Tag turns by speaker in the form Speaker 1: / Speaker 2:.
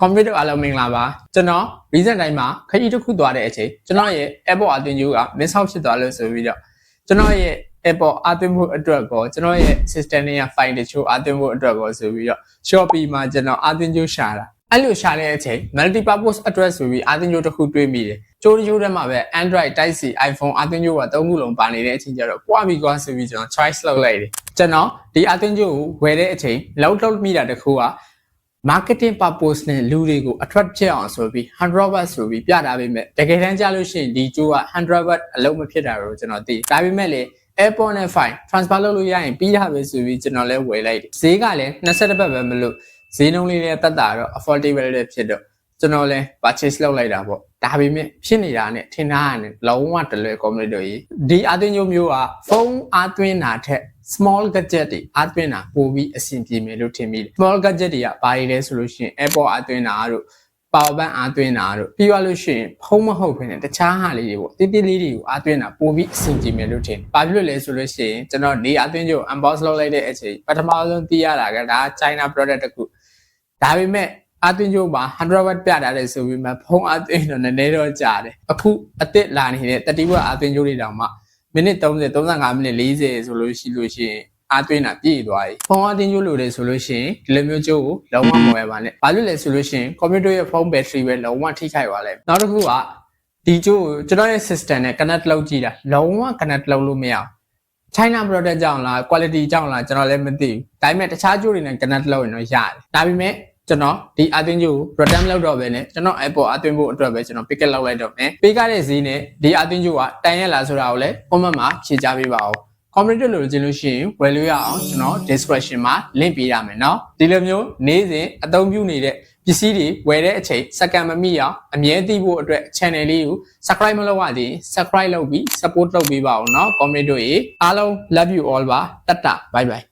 Speaker 1: computer အားလုံးမင်္ဂလာပါကျွန်တော် recent time မှာခရီးတစ်ခုသွားတဲ့အချိန်ကျွန်တော်ရဲ့ airport အသွင်ကျိုးက miss out ဖြစ်သွားလို့ဆိုပြီးတော့ကျွန်တော်ရဲ့ airport အသွင်ဖို့အတွက်ကောကျွန်တော်ရဲ့ system တွေက file တချို့အသွင်ဖို့အတွက်ကောဆိုပြီးတော့ Shopee မှာကျွန်တော်အသွင်ကျိုးရှာတာအဲ့လိုရှာတဲ့အချိန် multi purpose address ဆိုပြီးအသွင်ကျိုးတစ်ခုတွေးမိတယ်ကျိုးတချို့ထဲမှာပဲ Android Type C iPhone အသွင်ကျိုးကသုံးခုလုံးပါနေတဲ့အချိန်ကျတော့ကွာပြီကွာဆိုပြီးကျွန်တော် choice လုပ်လိုက်တယ်ကျွန်တော်ဒီအသွင်ကျိုးကိုဝယ်တဲ့အချိန်လောက်လောက်မိတာတစ်ခုက marketing purpose နဲ့လူတွေကို attract ဖြစ်အောင်ဆိုပြီး100 watt ဆိုပြီးပြတာပေမဲ့တကယ်တမ်းကြလို့ရှိရင်ဒီကျိုးက100 watt အလုံးမဖြစ်တာတော့ကျွန်တော်သိဒါပေမဲ့လေ airport နဲ့ file transfer လုပ်လို့ရရင်ပြီးတာပဲဆိုပြီးကျွန်တော်လည်းဝယ်လိုက်တယ်ဈေးကလည်း20ဘတ်ပဲမလို့ဈေးနှုန်းလေးနဲ့တက်တာတော့ affordable လည်းဖြစ်တော့ ကျွန်တော်လည်း purchase လုပ်လိုက်တာပေါ့ဒါပေမဲ့ဖြစ်နေတာနဲ့ထင်ထားရတယ်လုံးဝတလွယ် community ကြီးဒီအသွင်းမျိုးမျိုးကဖုန်းအသွင်းတာထက် small gadget တွေအသွင်းတာပိုပြီးအဆင်ပြေမယ်လို့ထင်မိတယ် small gadget တွေကဘာတွေလဲဆိုလို့ရှိရင် Apple အသွင်းတာတို့ power bank အသွင်းတာတို့ပြီးသွားလို့ရှိရင်ဖုန်းမဟုတ်ဘဲနဲ့တခြားဟာလေးတွေပေါ့တိတိလေးတွေကိုအသွင်းတာပိုပြီးအဆင်ပြေမယ်လို့ထင်တယ်။ဘာဖြစ်လို့လဲဆိုလို့ရှိရင်ကျွန်တော်ဒီအသွင်းကျိုး unbox လုပ်လိုက်တဲ့အချိန်ပထမဆုံးသိရတာကဒါ China product တစ်ခုဒါပေမဲ့ အသွင်းကျိုးမှာ100 watt ပြတာလေဆိုပြီးမှဖုန်းအသွင်းတော့နည်းနည်းတော့ကြာတယ်။အခုအစ်စ်လာနေတဲ့30 watt အသွင်းကျိုးတွေတောင်မှမိနစ်30 35မိနစ်40ဆိုလို့ရှိလို့ရှိရင်အားသွင်းတာပြည့်သွားပြီ။ဖုန်းအသွင်းကျိုးလိုတယ်ဆိုလို့ရှိရင်ဒီလိုမျိုးကျိုးကိုလုံးဝမဝယ်ပါနဲ့။ဘာလို့လဲဆိုလို့ရှိရင်ကွန်ပျူတာရဲ့ဖုန်းဘက်ထရီပဲလုံးဝထိခိုက်သွားလိမ့်မယ်။နောက်တစ်ခုကဒီကျိုးကိုကျွန်တော်ရဲ့ system နဲ့ connect လုပ်ကြည့်တာလုံးဝ connect လုပ်လို့မရဘူး။ China product ကြောင့်လား quality ကြောင့်လားကျွန်တော်လည်းမသိဘူး။ဒါပေမဲ့တခြားကျိုးတွေနဲ့ connect လုပ်ရင်တော့ရတယ်။ဒါပေမဲ့ ကျွန်တော်ဒီအသွင်းကျိုးကို return လုပ်တော့ပဲねကျွန်တော် Apple အသွင်းဖို့အတွက်ပဲကျွန်တော် pick up လုပ်လိုက်တော့မယ်။ပေးကားတဲ့ဈေးနဲ့ဒီအသွင်းကျိုးကတန်ရက်လားဆိုတာကိုလည်း comment မှာဖြေကြားပေးပါဦး။ community လို့ကျင်လို့ရှိရင်ဝယ်လို့ရအောင်ကျွန်တော် description မှာ link ပေးရမယ်เนาะဒီလိုမျိုးနေ့စဉ်အသုံးပြုနေတဲ့ပစ္စည်းတွေဝယ်တဲ့အချိန်စက္ကန့်မမိအောင်အမြဲတည်ဖို့အတွက် channel လေးကို subscribe မလုပ်ရသေးရင် subscribe လုပ်ပြီး support လုပ်ပေးပါဦးเนาะ community တို့ရေအားလုံး love you all ပါတတ်တာ bye bye